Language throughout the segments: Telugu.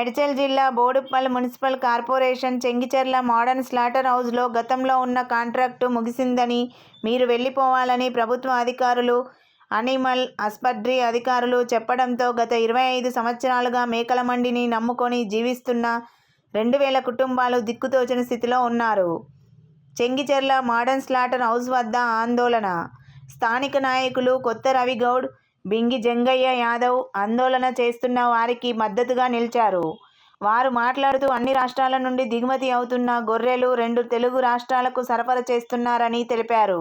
మెడ్చల్ జిల్లా Boduppal municipal corporation Chengicherla modern slaughter హౌస్లో గతంలో ఉన్న కాంట్రాక్టు ముగిసిందని మీరు వెళ్ళిపోవాలని ప్రభుత్వ అధికారులు అనిమల్ హస్బెండరీ అధికారులు చెప్పడంతో గత ఇరవై ఐదు సంవత్సరాలుగా మేకల మండిని నమ్ముకొని జీవిస్తున్న రెండు వేల కుటుంబాలు దిక్కుతోచిన స్థితిలో ఉన్నారు. చెంగిచెర్ల మోడర్న్ స్లాటర్ హౌస్ వద్ద ఆందోళన. స్థానిక నాయకులు కొత్త రవిగౌడ్ బింగి జంగయ్య యాదవ్ ఆందోళన చేస్తున్న వారికి మద్దతుగా నిలిచారు. వారు మాట్లాడుతూ అన్ని రాష్ట్రాల నుండి దిగుమతి అవుతున్న గొర్రెలు రెండు తెలుగు రాష్ట్రాలకు సరఫరా చేస్తున్నారని తెలిపారు.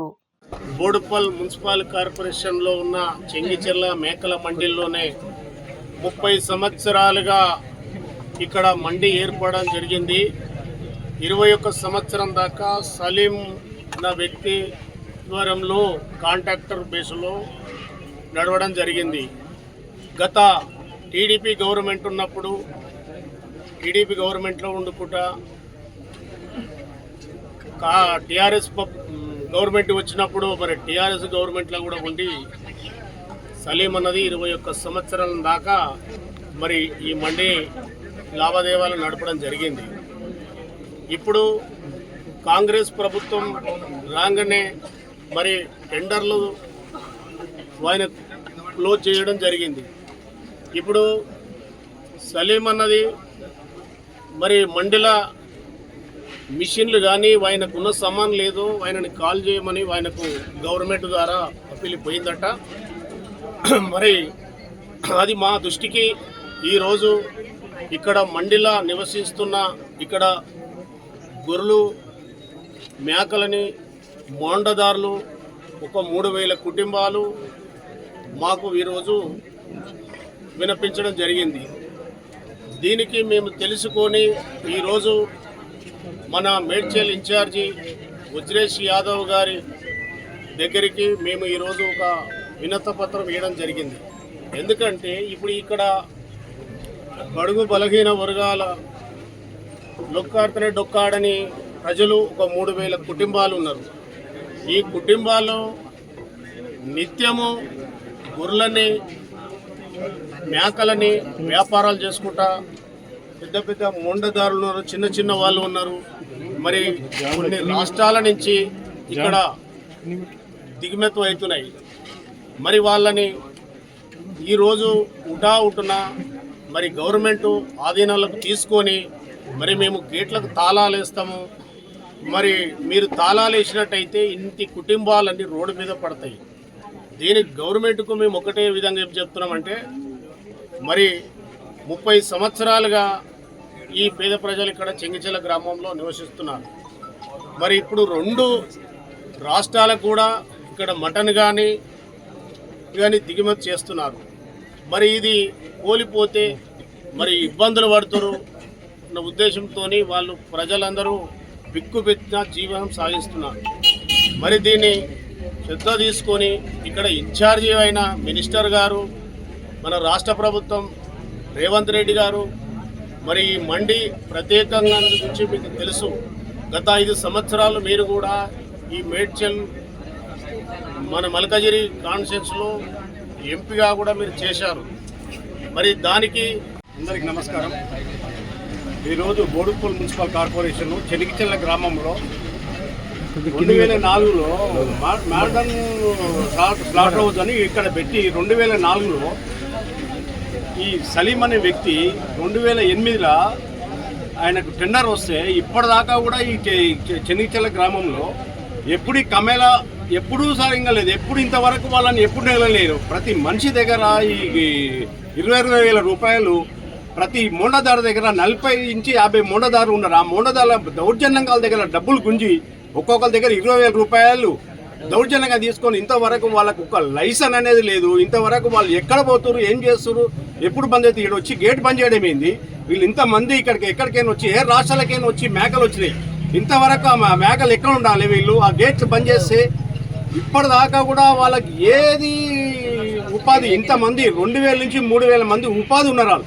బోడుపల్ మున్సిపల్ కార్పొరేషన్లో ఉన్న చెంగిచెర్ల మేకల మండీల్లోనే ముప్పై సంవత్సరాలుగా ఇక్కడ మండి ఏర్పడడం జరిగింది. ఇరవై ఒక్క సంవత్సరం దాకా సలీం అన్న వ్యక్తి ద్వారంలో కాంట్రాక్టర్ బేస్లో నడవడం జరిగింది. గత టీడీపీ గవర్నమెంట్ ఉన్నప్పుడు టీడీపీ గవర్నమెంట్లో ఉండుకుంటా కా టీఆర్ఎస్ గవర్నమెంట్ వచ్చినప్పుడు మరి టీఆర్ఎస్ గవర్నమెంట్లో కూడా ఉండి సలీం అన్నది ఇరవై ఒక్క సంవత్సరాల దాకా మరి ఈ మండి లావాదేవాలు నడపడం జరిగింది. ఇప్పుడు కాంగ్రెస్ ప్రభుత్వం రాగానే మరి టెండర్లు ఆయన క్లోజ్ చేయడం జరిగింది. ఇప్పుడు సలీం అన్నది మరి మండల మిషన్లు కానీ ఆయనకున్న సమాన్ లేదు ఆయనని కాల్ చేయమని ఆయనకు గవర్నమెంట్ ద్వారా అప్పీల్ పోయిందట. మరి అది మా దృష్టికి ఈరోజు ఇక్కడ మండిలా నివసిస్తున్న ఇక్కడ గొర్రెలు మేకలని మోండదారులు ఒక మూడు వేల కుటుంబాలు మాకు ఈరోజు వినిపించడం జరిగింది. దీనికి మేము తెలుసుకొని ఈరోజు మన మేడ్చల్ ఇన్ఛార్జి ఉజ్రేష్ యాదవ్ గారి దగ్గరికి మేము ఈరోజు ఒక వినత పత్రం ఇవ్వడం జరిగింది. ఎందుకంటే ఇప్పుడు ఇక్కడ బడుగు బలహీన వర్గాల లొక్కాడుతూనే డొక్కాడని ప్రజలు ఒక మూడు వేల కుటుంబాలు ఉన్నారు. ఈ కుటుంబాల్లో నిత్యము గొర్రెలని మేకలని వ్యాపారాలు చేసుకుంటా పెద్ద పెద్ద మొండదారులు ఉన్నారు చిన్న చిన్న వాళ్ళు ఉన్నారు. మరి కొన్ని రాష్ట్రాల నుంచి ఇక్కడ దిగుమతి అవుతున్నాయి. మరి వాళ్ళని ఈరోజు ఉటా ఉటున మరి గవర్నమెంట్ ఆధీనంలోకి తీసుకొని మరి మేము గేట్లకు తాళాలు వేస్తాము. మరి మీరు తాళాలు వేసినట్టయితే ఇంటి కుటుంబాలన్నీ రోడ్డు మీద పడతాయి. దీనికి గవర్నమెంట్కు మేము ఒకటే విధంగా ఏం చెప్తున్నామంటే మరి ముప్పై సంవత్సరాలుగా ఈ పేద ప్రజలు ఇక్కడ చెంగిచెల గ్రామంలో నివసిస్తున్నారు. మరి ఇప్పుడు రెండు రాష్ట్రాలకు కూడా ఇక్కడ మటన్ కానీ కానీ దిగుమతి చేస్తున్నారు. మరి ఇది కోల్పోతే మరి ఇబ్బందులు పడుతురు అన్న ఉద్దేశంతో వాళ్ళు ప్రజలందరూ బిక్కుబెత్తిన జీవనం సాగిస్తున్నారు. మరి దీన్ని శ్రద్ధ తీసుకొని ఇక్కడ ఇన్ఛార్జి అయిన మినిస్టర్ గారు మన రాష్ట్ర ప్రభుత్వం రేవంత్ రెడ్డి గారు మరి ఈ మండి ప్రత్యేకంగా గురించి మీకు తెలుసు గత ఐదు సంవత్సరాలు మీరు కూడా ఈ మేడ్చల్ మన మల్కజిరి కాన్స్టిట్యూన్స్లో ఎంపీగా కూడా మీరు చేశారు. మరి దానికి అందరికి నమస్కారం. ఈరోజు బోడుపూల్ మున్సిపల్ కార్పొరేషన్ చెనికిచెల్ల గ్రామంలో రెండు వేల నాలుగులో మా- మాడర్న్ స్లాట్ స్లాట్ హౌస్ అని ఇక్కడ పెట్టి రెండు వేల నాలుగులో ఈ సలీం అనే వ్యక్తి రెండు వేల ఎనిమిదిలో ఆయనకు టెండర్ వస్తే ఇప్పటిదాకా కూడా ఈ చె- చె- చెనిగిచెల్ల గ్రామంలో ఎప్పుడు కమేలా ఎప్పుడూ సారింగా లేదు. ఎప్పుడు ఇంతవరకు వాళ్ళని ఎప్పుడు నెలలేరు ప్రతి మనిషి దగ్గర ఈ ఇరవై ఇరవై వేల రూపాయలు ప్రతి మూండదారు దగ్గర నలభై నుంచి యాభై మూండదారు ఉన్నారు. ఆ మూండదారుల దౌర్జన్యంగా వాళ్ళ దగ్గర డబ్బులు గుంజి ఒక్కొక్కరి దగ్గర ఇరవై వేల రూపాయలు దౌర్జన్యంగా తీసుకొని ఇంతవరకు వాళ్ళకు ఒక లైసెన్స్ అనేది లేదు. ఇంతవరకు వాళ్ళు ఎక్కడ పోతున్నారు ఏం చేస్తున్నారు ఎప్పుడు బంద్ అయితే ఇక్కడ వచ్చి గేట్ బంద్ చేయడం ఏంది? వీళ్ళు ఇంతమంది ఇక్కడికి ఎక్కడికైనా వచ్చి ఏ రాష్ట్రాలకైనా వచ్చి మేకలు వచ్చినాయి. ఇంతవరకు ఆ మేకలు ఎక్కడ ఉండాలి వీళ్ళు? ఆ గేట్లు బంద్ చేస్తే ఇప్పటిదాకా కూడా వాళ్ళకి ఏది ఉపాధి ఇంతమంది రెండు వేల నుంచి మూడు వేల మంది ఉపాధి ఉన్నారు వాళ్ళు.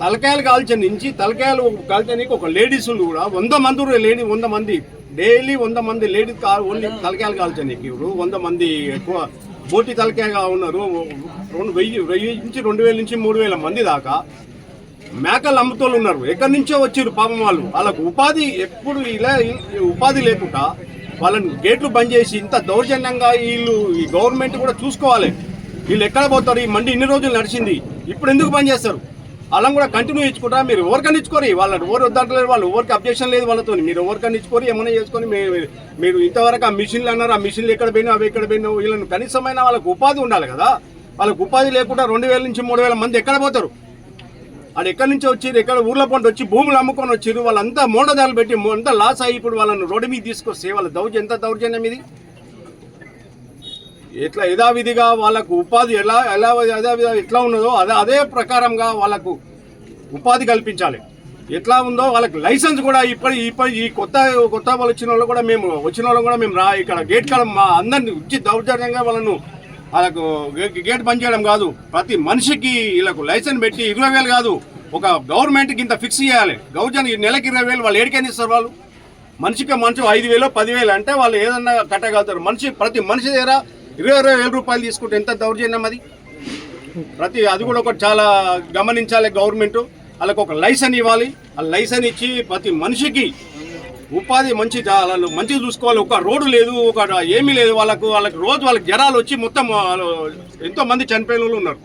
తలకాయలు కాల్చని నుంచి తలకాయలు కాల్చడానికి ఒక లేడీస్ కూడా వంద మంది లేడీ వంద మంది డైలీ వంద మంది లేడీస్ కా ఓన్లీ తలకాయలు కాల్చడానికి ఇప్పుడు. వంద మంది ఎక్కువ బోటి తలకాయగా ఉన్నారు. రెండు వెయ్యి వెయ్యి నుంచి రెండు వేల నుంచి మూడు వేల మంది దాకా మేకలు అమ్ముతోళ్ళు ఉన్నారు. ఎక్కడి నుంచో వచ్చారు పాపం వాళ్ళు. వాళ్ళకు ఉపాధి ఎప్పుడు ఇలా ఉపాధి లేకుండా వాళ్ళని గేట్లు బంద్ చేసి ఇంత దౌర్జన్యంగా వీళ్ళు ఈ గవర్నమెంట్ కూడా చూసుకోవాలి. వీళ్ళు ఎక్కడ పోతారు? ఈ మండి ఇన్ని రోజులు నడిచింది. ఇప్పుడు ఎందుకు బంద్ చేస్తారు? అలా కూడా కంటిన్యూ ఇచ్చుకుంటారా మీరు ఎవరికని ఇచ్చుకోరు. వాళ్ళని ఎవరు వద్దంటలేరు వాళ్ళు ఎవరికి అబ్జెక్షన్ లేదు వాళ్ళతో. మీరు ఎవరికని ఇచ్చుకోరు ఏమైనా చేసుకొని మీరు ఇంతవరకు ఆ మిషన్లు అన్నారు ఆ మిషన్లు ఎక్కడ పోయినా అవి ఎక్కడ పోయినా వీళ్ళని కనీసమైన వాళ్ళకు ఉపాధి ఉండాలి కదా. వాళ్ళకు ఉపాధి లేకుండా రెండు వేల నుంచి మూడు వేల మంది ఎక్కడ పోతారు? వాళ్ళు ఎక్కడి నుంచి వచ్చి ఎక్కడ ఊర్ల పంట వచ్చి భూములు అమ్ముకొని వచ్చిర్రు వాళ్ళంతా మోడదాలు పెట్టి అంతా లాస్ అయ్యి ఇప్పుడు వాళ్ళని రోడ్డు మీద తీసుకొస్తే వాళ్ళ దౌర్జన్యం ఎంత దౌర్జన్యం ఇది? ఎట్లా యథావిధిగా వాళ్ళకు ఉపాధి ఎలా ఎలా యథావిధిగా ఎట్లా ఉన్నదో అదే అదే ప్రకారంగా వాళ్ళకు ఉపాధి కల్పించాలి. ఎట్లా ఉందో వాళ్ళకి లైసెన్స్ కూడా ఇప్పటి ఇప్పటి ఈ కొత్త కొత్త వాళ్ళు వచ్చిన వాళ్ళు కూడా మేము వచ్చిన వాళ్ళు కూడా మేము రా ఇక్కడ గేట్ కాడ మా అందరిని వచ్చి దౌర్జన్యంగా వాళ్ళను వాళ్ళకు గేట్ బంద్ చేయడం కాదు. ప్రతి మనిషికి వీళ్ళకు లైసెన్స్ పెట్టి ఇరవై వేలు కాదు. ఒక గవర్నమెంట్కి ఇంత ఫిక్స్ చేయాలి. గవర్నమెంట్ నెలకి ఇరవై వేలు వాళ్ళు ఏడికైనా ఇస్తారు వాళ్ళు? మనిషికి మనిషి ఐదు వేలు పదివేలు అంటే వాళ్ళు ఏదన్నా కట్టగలుగుతారు. మనిషి ప్రతి మనిషి దగ్గర ఇరవై ఇరవై వేల రూపాయలు తీసుకుంటే ఎంత దౌర్జన్యం అది? ప్రతి అది కూడా ఒకటి చాలా గమనించాలి గవర్నమెంట్. వాళ్ళకు ఒక లైసెన్స్ ఇవ్వాలి. ఆ లైసెన్స్ ఇచ్చి ప్రతి మనిషికి ఉపాధి మంచి వాళ్ళు మంచిగా చూసుకోవాలి. ఒక రోడ్డు లేదు ఒక ఏమీ లేదు. వాళ్ళకు వాళ్ళకి రోజు వాళ్ళకి జ్వరాలు వచ్చి మొత్తం ఎంతో మంది చనిపోయిన వాళ్ళు ఉన్నారు.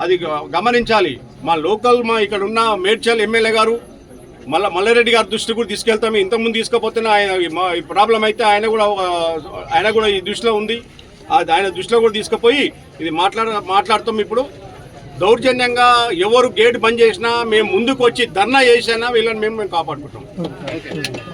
అది గమనించాలి. మా లోకల్ మా ఇక్కడ ఉన్న మేడ్చల్ ఎమ్మెల్యే గారు మళ్ళీ మల్లారెడ్డి గారి దృష్టి కూడా తీసుకెళ్తాము ఇంతకుముందు తీసుకపోతేనే ఆయన ప్రాబ్లం అయితే ఆయన కూడా ఆయన కూడా ఈ దృష్టిలో ఉంది. అది ఆయన దృష్టిలో కూడా తీసుకుపోయి ఇది మాట్లాడ మాట్లాడతాం ఇప్పుడు. దౌర్జన్యంగా ఎవరు గేట్ బంద్ చేసినా మేము ముందుకు వచ్చి ధర్నా చేసినా వీళ్ళని మేము మేము కాపాడుకుంటాం.